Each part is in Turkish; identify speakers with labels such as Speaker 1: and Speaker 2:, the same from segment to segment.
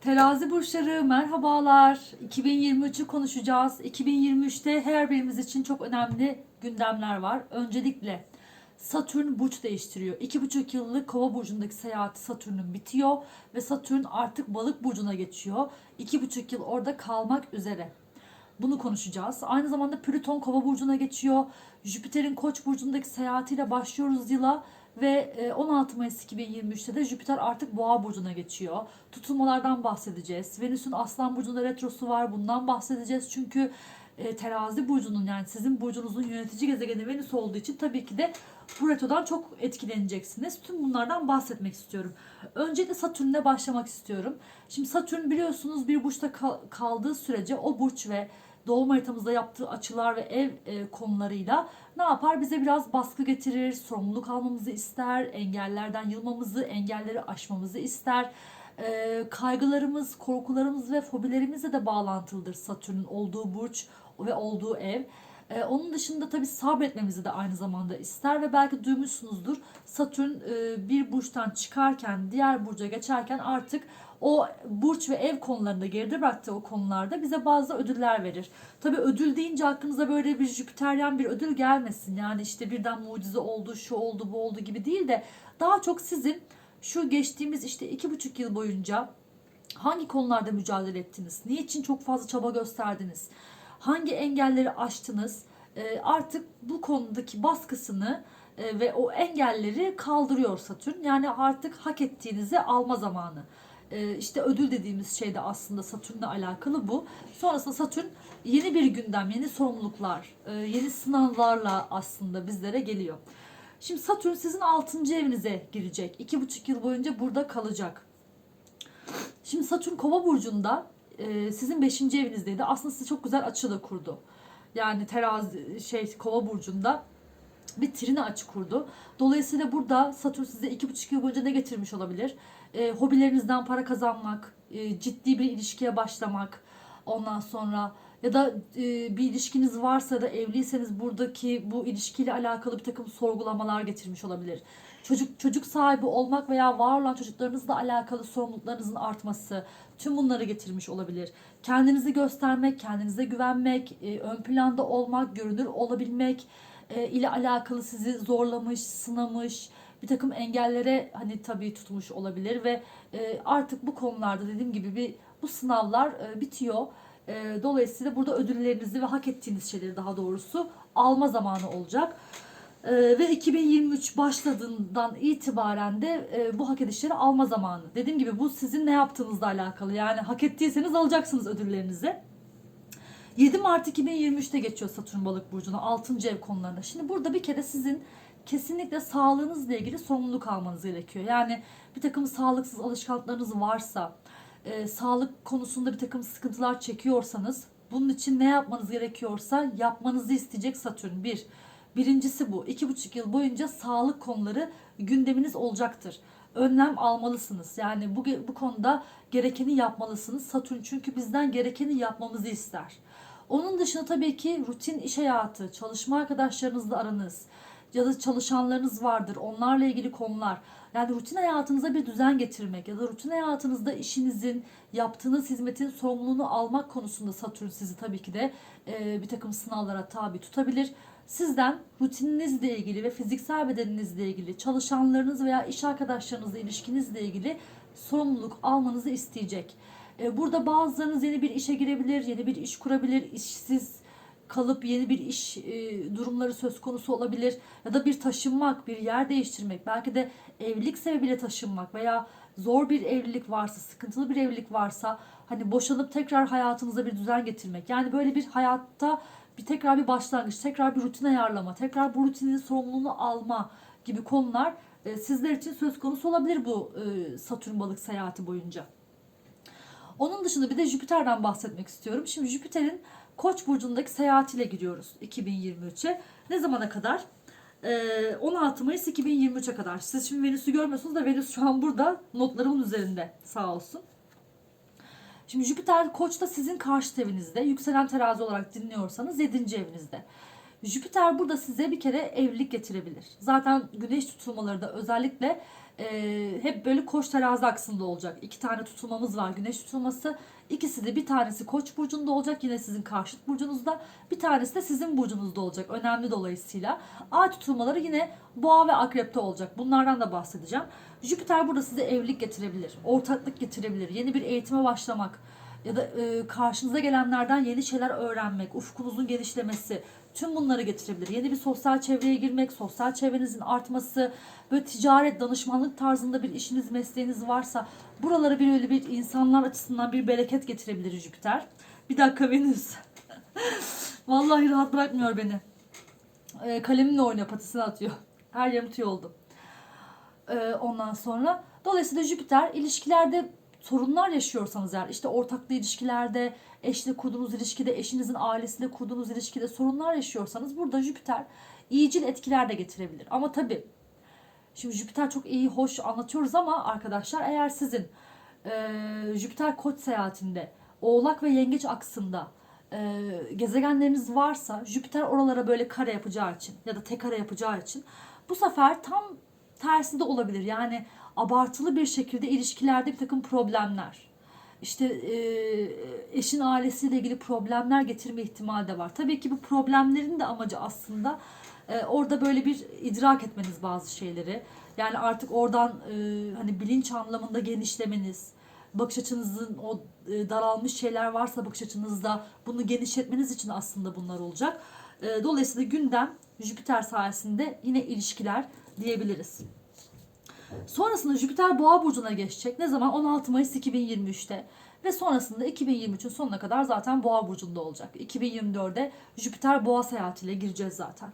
Speaker 1: Terazi burçları merhabalar. 2023'ü konuşacağız. 2023'te her birimiz için çok önemli gündemler var. Öncelikle Satürn burç değiştiriyor. 2,5 yıllık Kova burcundaki seyahati Satürn'ün bitiyor ve Satürn artık Balık burcuna geçiyor. 2,5 yıl orada kalmak üzere. Bunu konuşacağız. Aynı zamanda Plüton Kova burcuna geçiyor. Jüpiter'in Koç burcundaki seyahatiyle başlıyoruz yıla ve e, 16 Mayıs 2023'te de Jüpiter artık Boğa burcuna geçiyor. Tutulmalardan bahsedeceğiz. Venüs'ün Aslan burcunda retrosu var. Bundan bahsedeceğiz. Çünkü e, Terazi burcunun yani sizin burcunuzun yönetici gezegeni Venüs olduğu için tabii ki de bu retrodan çok etkileneceksiniz. Tüm bunlardan bahsetmek istiyorum. Öncelikle Satürn'le başlamak istiyorum. Şimdi Satürn biliyorsunuz bir burçta kal- kaldığı sürece o burç ve doğum haritamızda yaptığı açılar ve ev e, konularıyla ne yapar? Bize biraz baskı getirir, sorumluluk almamızı ister, engellerden yılmamızı, engelleri aşmamızı ister. E, kaygılarımız, korkularımız ve fobilerimizle de bağlantılıdır Satürn'ün olduğu burç ve olduğu ev. E, onun dışında tabii sabretmemizi de aynı zamanda ister ve belki duymuşsunuzdur. Satürn e, bir burçtan çıkarken diğer burca geçerken artık o burç ve ev konularında geride bıraktığı o konularda bize bazı ödüller verir. Tabii ödül deyince aklınıza böyle bir Jüpiteryen bir ödül gelmesin. Yani işte birden mucize oldu, şu oldu, bu oldu gibi değil de daha çok sizin şu geçtiğimiz işte iki buçuk yıl boyunca hangi konularda mücadele ettiniz? Niçin çok fazla çaba gösterdiniz? Hangi engelleri aştınız? Ee, artık bu konudaki baskısını e, ve o engelleri kaldırıyor Satürn. Yani artık hak ettiğinizi alma zamanı. Ee, işte ödül dediğimiz şey de aslında Satürn'le alakalı bu. Sonrasında Satürn yeni bir gündem, yeni sorumluluklar, e, yeni sınavlarla aslında bizlere geliyor. Şimdi Satürn sizin 6. evinize girecek. 2,5 yıl boyunca burada kalacak. Şimdi Satürn Kova burcunda e, sizin 5. evinizdeydi. Aslında size çok güzel açı da kurdu. Yani terazi şey Kova burcunda bir trine açı kurdu. Dolayısıyla burada Satürn size 2,5 yıl boyunca ne getirmiş olabilir? E, hobilerinizden para kazanmak, e, ciddi bir ilişkiye başlamak, ondan sonra ya da e, bir ilişkiniz varsa da evliyseniz buradaki bu ilişkiyle alakalı bir takım sorgulamalar getirmiş olabilir. Çocuk çocuk sahibi olmak veya var olan çocuklarınızla alakalı sorumluluklarınızın artması tüm bunları getirmiş olabilir. Kendinizi göstermek, kendinize güvenmek, e, ön planda olmak, görünür olabilmek e, ile alakalı sizi zorlamış, sınamış, bir takım engellere hani tabii tutmuş olabilir ve e, artık bu konularda dediğim gibi bir bu sınavlar e, bitiyor. E, dolayısıyla burada ödüllerinizi ve hak ettiğiniz şeyleri daha doğrusu alma zamanı olacak. E, ve 2023 başladığından itibaren de e, bu hak edişleri alma zamanı. Dediğim gibi bu sizin ne yaptığınızla alakalı. Yani hak ettiyseniz alacaksınız ödüllerinizi. 7 Mart 2023'te geçiyor Satürn balık burcuna 6. ev konularında. Şimdi burada bir kere sizin kesinlikle sağlığınızla ilgili sorumluluk almanız gerekiyor. Yani bir takım sağlıksız alışkanlıklarınız varsa, e, sağlık konusunda bir takım sıkıntılar çekiyorsanız bunun için ne yapmanız gerekiyorsa yapmanızı isteyecek Satürn. Bir. Birincisi bu. iki buçuk yıl boyunca sağlık konuları gündeminiz olacaktır. Önlem almalısınız. Yani bu, bu konuda gerekeni yapmalısınız. Satürn çünkü bizden gerekeni yapmamızı ister. Onun dışında tabii ki rutin iş hayatı, çalışma arkadaşlarınızla aranız ya da çalışanlarınız vardır. Onlarla ilgili konular. Yani rutin hayatınıza bir düzen getirmek ya da rutin hayatınızda işinizin, yaptığınız hizmetin sorumluluğunu almak konusunda Satürn sizi tabii ki de e, bir takım sınavlara tabi tutabilir. Sizden rutininizle ilgili ve fiziksel bedeninizle ilgili, çalışanlarınız veya iş arkadaşlarınızla ilişkinizle ilgili sorumluluk almanızı isteyecek. E, Burada bazılarınız yeni bir işe girebilir, yeni bir iş kurabilir, işsiz kalıp yeni bir iş e, durumları söz konusu olabilir ya da bir taşınmak, bir yer değiştirmek, belki de evlilik sebebiyle taşınmak veya zor bir evlilik varsa, sıkıntılı bir evlilik varsa hani boşanıp tekrar hayatınıza bir düzen getirmek. Yani böyle bir hayatta bir tekrar bir başlangıç, tekrar bir rutin ayarlama, tekrar bu rutinin sorumluluğunu alma gibi konular e, sizler için söz konusu olabilir bu e, Satürn balık seyahati boyunca. Onun dışında bir de Jüpiter'den bahsetmek istiyorum. Şimdi Jüpiter'in Koç burcundaki seyahatiyle giriyoruz 2023'e. Ne zamana kadar? Ee, 16 Mayıs 2023'e kadar. Siz şimdi Venüs'ü görmüyorsunuz da Venüs şu an burada notlarımın üzerinde sağ olsun. Şimdi Jüpiter Koç da sizin karşı evinizde. Yükselen terazi olarak dinliyorsanız 7. evinizde. Jüpiter burada size bir kere evlilik getirebilir. Zaten güneş tutulmaları da özellikle e, hep böyle koç terazi aksında olacak. İki tane tutulmamız var güneş tutulması. İkisi de bir tanesi koç burcunda olacak yine sizin karşıt burcunuzda. Bir tanesi de sizin burcunuzda olacak önemli dolayısıyla. Ay tutulmaları yine boğa ve akrepte olacak. Bunlardan da bahsedeceğim. Jüpiter burada size evlilik getirebilir, ortaklık getirebilir, yeni bir eğitime başlamak ya da e, karşınıza gelenlerden yeni şeyler öğrenmek, ufkunuzun genişlemesi, tüm bunları getirebilir. Yeni bir sosyal çevreye girmek, sosyal çevrenizin artması, böyle ticaret, danışmanlık tarzında bir işiniz, mesleğiniz varsa buralara bir öyle bir insanlar açısından bir bereket getirebilir Jüpiter. Bir dakika Venüs. Vallahi rahat bırakmıyor beni. E, kalemimle oynuyor, patisini atıyor. Her yerim oldu. E, ondan sonra dolayısıyla Jüpiter ilişkilerde sorunlar yaşıyorsanız eğer işte ortaklı ilişkilerde, eşle kurduğunuz ilişkide, eşinizin ailesiyle kurduğunuz ilişkide sorunlar yaşıyorsanız burada Jüpiter iyicil etkiler de getirebilir. Ama tabii şimdi Jüpiter çok iyi, hoş anlatıyoruz ama arkadaşlar eğer sizin e, Jüpiter koç seyahatinde Oğlak ve Yengeç aksında e, gezegenleriniz varsa Jüpiter oralara böyle kare yapacağı için ya da tek kare yapacağı için bu sefer tam tersi de olabilir. Yani abartılı bir şekilde ilişkilerde bir takım problemler, işte e, eşin ailesiyle ilgili problemler getirme ihtimali de var. Tabii ki bu problemlerin de amacı aslında e, orada böyle bir idrak etmeniz bazı şeyleri. Yani artık oradan e, hani bilinç anlamında genişlemeniz, bakış açınızın o e, daralmış şeyler varsa bakış açınızda bunu genişletmeniz için aslında bunlar olacak. E, dolayısıyla gündem Jüpiter sayesinde yine ilişkiler diyebiliriz. Sonrasında Jüpiter Boğa burcuna geçecek. Ne zaman? 16 Mayıs 2023'te. Ve sonrasında 2023'ün sonuna kadar zaten Boğa burcunda olacak. 2024'de Jüpiter Boğa seyahatiyle gireceğiz zaten.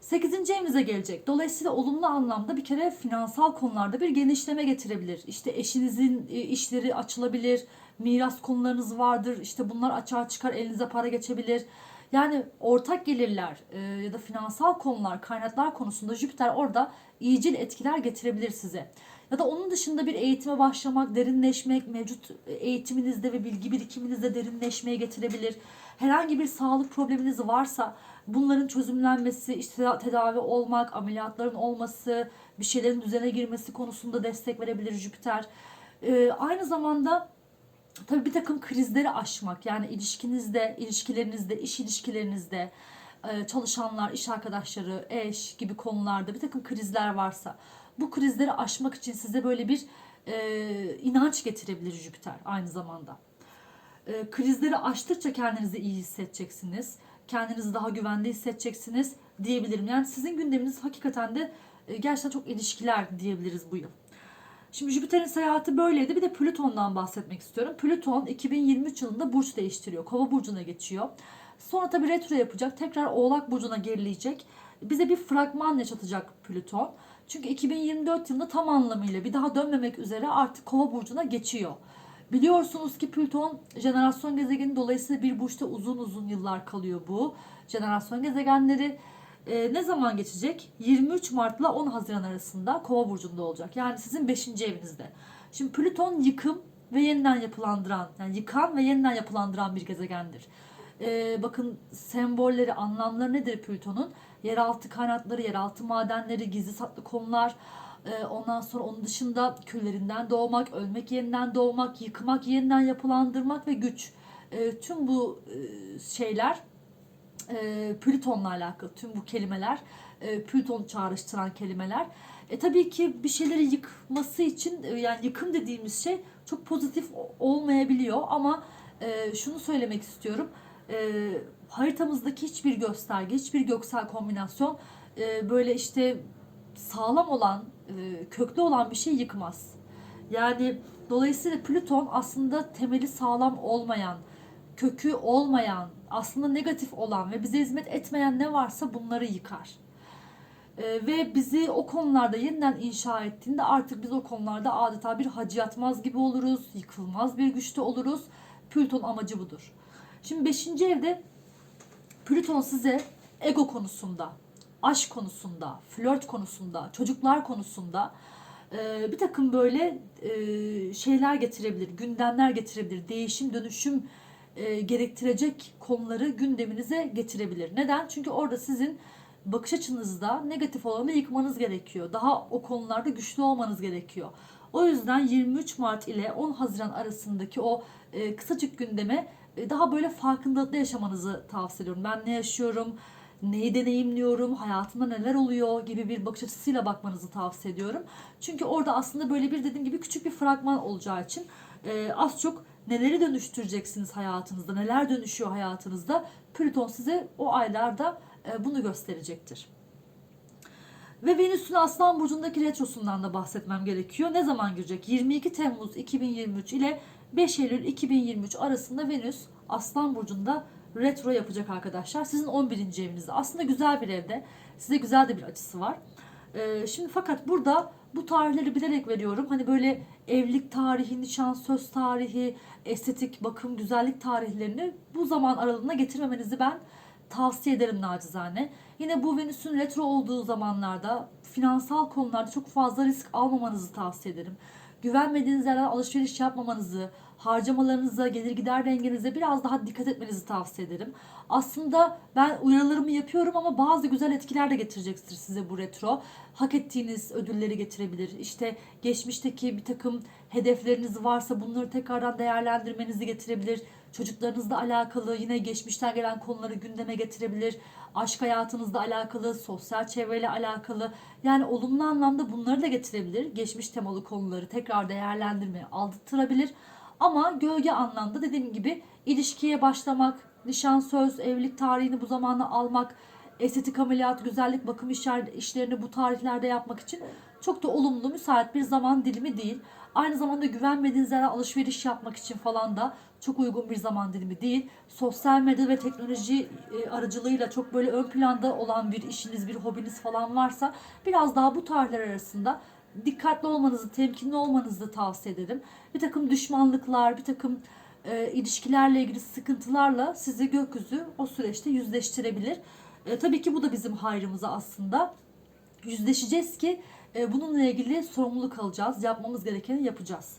Speaker 1: 8. evimize gelecek. Dolayısıyla olumlu anlamda bir kere finansal konularda bir genişleme getirebilir. İşte eşinizin e, işleri açılabilir, miras konularınız vardır. İşte bunlar açığa çıkar, elinize para geçebilir. Yani ortak gelirler e, ya da finansal konular, kaynaklar konusunda Jüpiter orada iyicil etkiler getirebilir size. Ya da onun dışında bir eğitime başlamak, derinleşmek, mevcut eğitiminizde ve bilgi birikiminizde derinleşmeye getirebilir. Herhangi bir sağlık probleminiz varsa bunların çözümlenmesi, işte tedavi olmak, ameliyatların olması, bir şeylerin düzene girmesi konusunda destek verebilir Jüpiter. Ee, aynı zamanda tabii bir takım krizleri aşmak yani ilişkinizde, ilişkilerinizde, iş ilişkilerinizde e, çalışanlar, iş arkadaşları, eş gibi konularda bir takım krizler varsa bu krizleri aşmak için size böyle bir e, inanç getirebilir Jüpiter aynı zamanda. E, krizleri aştıkça kendinizi iyi hissedeceksiniz. Kendinizi daha güvende hissedeceksiniz diyebilirim. Yani sizin gündeminiz hakikaten de e, gerçekten çok ilişkiler diyebiliriz bu yıl. Şimdi Jüpiter'in seyahati böyleydi. Bir de Plüton'dan bahsetmek istiyorum. Plüton 2023 yılında burç değiştiriyor. Kova burcuna geçiyor. Sonra tabii retro yapacak. Tekrar Oğlak burcuna gerileyecek. Bize bir fragman yaşatacak Plüton. Çünkü 2024 yılında tam anlamıyla bir daha dönmemek üzere artık Kova burcuna geçiyor. Biliyorsunuz ki Plüton jenerasyon gezegeni dolayısıyla bir burçta uzun uzun yıllar kalıyor bu. Jenerasyon gezegenleri e, ne zaman geçecek? 23 Mart ile 10 Haziran arasında Kova burcunda olacak. Yani sizin 5. evinizde. Şimdi Plüton yıkım ve yeniden yapılandıran, yani yıkan ve yeniden yapılandıran bir gezegendir. E, bakın sembolleri, anlamları nedir Plüton'un? Yeraltı kaynakları, yeraltı madenleri, gizli saklı konular, e, ondan sonra onun dışında küllerinden doğmak, ölmek yeniden doğmak, yıkmak, yeniden yapılandırmak ve güç. E, tüm bu e, şeyler e, Plüton'la alakalı tüm bu kelimeler e, Plüton çağrıştıran kelimeler. E tabii ki bir şeyleri yıkması için e, yani yıkım dediğimiz şey çok pozitif olmayabiliyor ama e, şunu söylemek istiyorum. E, haritamızdaki hiçbir gösterge, hiçbir göksel kombinasyon e, böyle işte sağlam olan, e, köklü olan bir şey yıkmaz. Yani dolayısıyla Plüton aslında temeli sağlam olmayan, kökü olmayan, aslında negatif olan ve bize hizmet etmeyen ne varsa bunları yıkar. Ee, ve bizi o konularda yeniden inşa ettiğinde artık biz o konularda adeta bir hacı yatmaz gibi oluruz, yıkılmaz bir güçte oluruz. Plüton amacı budur. Şimdi 5. evde Plüton size ego konusunda, aşk konusunda, flört konusunda, çocuklar konusunda e, bir takım böyle e, şeyler getirebilir, gündemler getirebilir, değişim, dönüşüm e, gerektirecek konuları gündeminize getirebilir. Neden? Çünkü orada sizin bakış açınızda negatif olanı yıkmanız gerekiyor. Daha o konularda güçlü olmanız gerekiyor. O yüzden 23 Mart ile 10 Haziran arasındaki o e, kısacık gündeme e, daha böyle farkındalıkla yaşamanızı tavsiye ediyorum. Ben ne yaşıyorum, neyi deneyimliyorum, hayatımda neler oluyor gibi bir bakış açısıyla bakmanızı tavsiye ediyorum. Çünkü orada aslında böyle bir dediğim gibi küçük bir fragman olacağı için e, az çok neleri dönüştüreceksiniz hayatınızda, neler dönüşüyor hayatınızda Plüton size o aylarda e, bunu gösterecektir. Ve Venüs'ün Aslan Burcu'ndaki retrosundan da bahsetmem gerekiyor. Ne zaman girecek? 22 Temmuz 2023 ile 5 Eylül 2023 arasında Venüs Aslan Burcu'nda retro yapacak arkadaşlar. Sizin 11. evinizde. Aslında güzel bir evde. Size güzel de bir açısı var. Ee, şimdi fakat burada bu tarihleri bilerek veriyorum. Hani böyle evlilik tarihi, nişan söz tarihi, estetik, bakım, güzellik tarihlerini bu zaman aralığına getirmemenizi ben tavsiye ederim nacizane. Yine bu Venüs'ün retro olduğu zamanlarda finansal konularda çok fazla risk almamanızı tavsiye ederim. Güvenmediğiniz yerden alışveriş yapmamanızı, harcamalarınıza, gelir gider dengenize biraz daha dikkat etmenizi tavsiye ederim. Aslında ben uyarılarımı yapıyorum ama bazı güzel etkiler de getirecektir size bu retro. Hak ettiğiniz ödülleri getirebilir. İşte geçmişteki bir takım hedefleriniz varsa bunları tekrardan değerlendirmenizi getirebilir. Çocuklarınızla alakalı yine geçmişten gelen konuları gündeme getirebilir. Aşk hayatınızla alakalı, sosyal çevreyle alakalı yani olumlu anlamda bunları da getirebilir. Geçmiş temalı konuları tekrar değerlendirmeye aldırtırabilir. Ama gölge anlamda dediğim gibi ilişkiye başlamak, nişan söz, evlilik tarihini bu zamana almak, estetik ameliyat, güzellik bakım işler, işlerini bu tarihlerde yapmak için çok da olumlu, müsait bir zaman dilimi değil. Aynı zamanda güvenmediğiniz yerden alışveriş yapmak için falan da çok uygun bir zaman dilimi değil. Sosyal medya ve teknoloji e, aracılığıyla çok böyle ön planda olan bir işiniz, bir hobiniz falan varsa biraz daha bu tarihler arasında dikkatli olmanızı, temkinli olmanızı tavsiye ederim. Bir takım düşmanlıklar, bir takım e, ilişkilerle ilgili sıkıntılarla sizi gökyüzü o süreçte yüzleştirebilir. E, tabii ki bu da bizim hayrımıza aslında. Yüzleşeceğiz ki e, bununla ilgili sorumluluk alacağız. Yapmamız gerekeni yapacağız.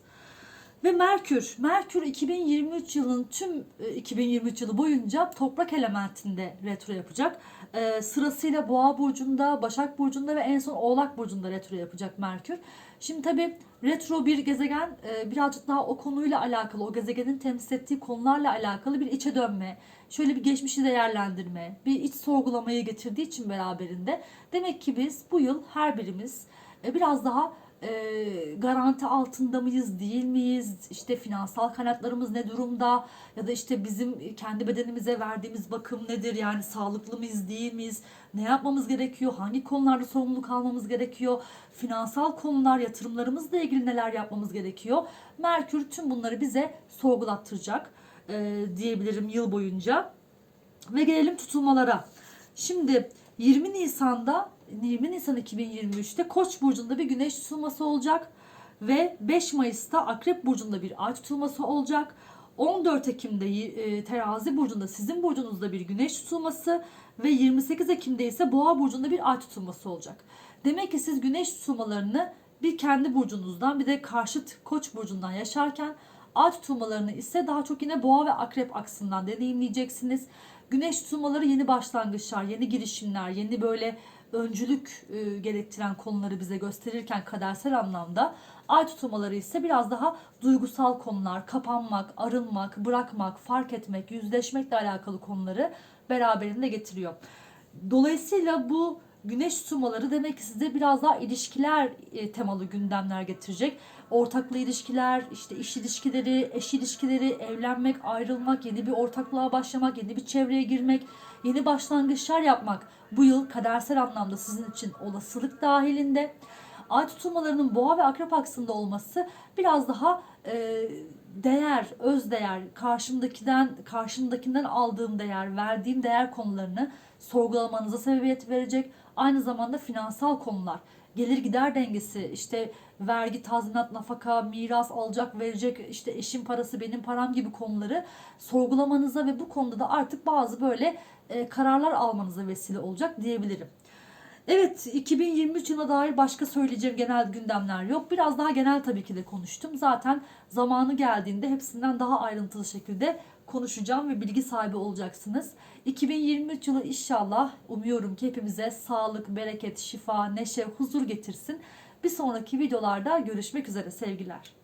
Speaker 1: Ve Merkür, Merkür 2023 yılın tüm e, 2023 yılı boyunca toprak elementinde retro yapacak. E, sırasıyla Boğa burcunda, Başak burcunda ve en son Oğlak burcunda retro yapacak Merkür. Şimdi tabi retro bir gezegen e, birazcık daha o konuyla alakalı, o gezegenin temsil ettiği konularla alakalı bir içe dönme, şöyle bir geçmişi değerlendirme, bir iç sorgulamayı getirdiği için beraberinde demek ki biz bu yıl her birimiz e, biraz daha e, garanti altında mıyız değil miyiz? İşte finansal kaynaklarımız ne durumda? Ya da işte bizim kendi bedenimize verdiğimiz bakım nedir? Yani sağlıklı mıyız değil miyiz? Ne yapmamız gerekiyor? Hangi konularda sorumluluk almamız gerekiyor? Finansal konular yatırımlarımızla ilgili neler yapmamız gerekiyor? Merkür tüm bunları bize sorgulattıracak e, diyebilirim yıl boyunca. Ve gelelim tutulmalara. Şimdi 20 Nisan'da 20 Nisan 2023'te Koç burcunda bir güneş tutulması olacak ve 5 Mayıs'ta Akrep burcunda bir ay tutulması olacak. 14 Ekim'de e, Terazi burcunda sizin burcunuzda bir güneş tutulması ve 28 Ekim'de ise Boğa burcunda bir ay tutulması olacak. Demek ki siz güneş tutulmalarını bir kendi burcunuzdan bir de karşıt Koç burcundan yaşarken ay tutulmalarını ise daha çok yine Boğa ve Akrep aksından deneyimleyeceksiniz. Güneş tutulmaları yeni başlangıçlar, yeni girişimler, yeni böyle öncülük e, gerektiren konuları bize gösterirken kadersel anlamda ay tutulmaları ise biraz daha duygusal konular, kapanmak, arınmak, bırakmak, fark etmek, yüzleşmekle alakalı konuları beraberinde getiriyor. Dolayısıyla bu güneş tutulmaları demek ki size biraz daha ilişkiler e, temalı gündemler getirecek. Ortaklı ilişkiler, işte iş ilişkileri, eş ilişkileri, evlenmek, ayrılmak, yeni bir ortaklığa başlamak, yeni bir çevreye girmek, yeni başlangıçlar yapmak bu yıl kadersel anlamda sizin için olasılık dahilinde. Ay tutulmalarının boğa ve akrep aksında olması biraz daha e, değer, öz değer, karşımdakinden karşımdakinden aldığım değer, verdiğim değer konularını sorgulamanıza sebebiyet verecek. Aynı zamanda finansal konular, gelir gider dengesi, işte vergi, tazminat, nafaka, miras alacak, verecek, işte eşim parası, benim param gibi konuları sorgulamanıza ve bu konuda da artık bazı böyle e, kararlar almanıza vesile olacak diyebilirim. Evet 2023 yılına dair başka söyleyeceğim genel gündemler yok. Biraz daha genel tabii ki de konuştum. Zaten zamanı geldiğinde hepsinden daha ayrıntılı şekilde konuşacağım ve bilgi sahibi olacaksınız. 2023 yılı inşallah umuyorum ki hepimize sağlık, bereket, şifa, neşe, huzur getirsin. Bir sonraki videolarda görüşmek üzere sevgiler.